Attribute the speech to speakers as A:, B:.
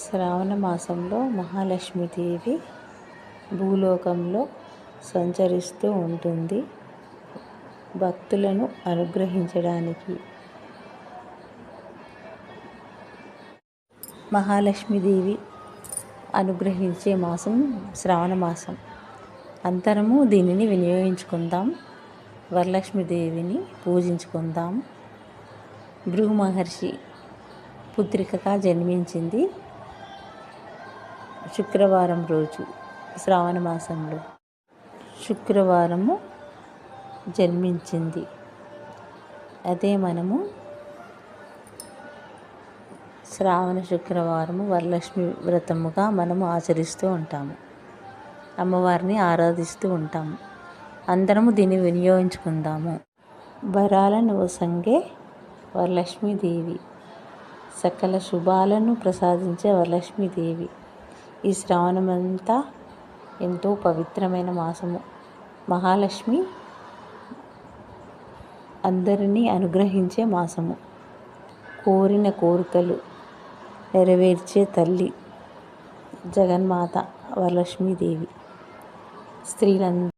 A: శ్రావణ మాసంలో మహాలక్ష్మీదేవి భూలోకంలో సంచరిస్తూ ఉంటుంది. భక్తులను అనుగ్రహించడానికి మహాలక్ష్మీదేవి అనుగ్రహించే మాసం శ్రావణ మాసం. అంతరము దీనిని వినియోగించుకుందాం. వరలక్ష్మీదేవిని పూజించుకుందాం. భృగు మహర్షి పుత్రికగా జన్మించింది శుక్రవారం రోజు శ్రావణ మాసంలో. శుక్రవారము జన్మించింది. అదే మనము శ్రావణ శుక్రవారము వరలక్ష్మి వ్రతముగా మనము ఆచరిస్తూ ఉంటాము. అమ్మవారిని ఆరాధిస్తూ ఉంటాము. అందరము దీన్ని వినియోగించుకుందాము. వరాలను వసంగే వరలక్ష్మీదేవి. సకల శుభాలను ప్రసాదించే వరలక్ష్మీదేవి. ఈ శ్రావణమంతా ఎంతో పవిత్రమైన మాసము. మహాలక్ష్మి అందరినీ అనుగ్రహించే మాసము. కోరిన కోరికలు నెరవేర్చే తల్లి జగన్మాత వరలక్ష్మీదేవి. స్త్రీలందరూ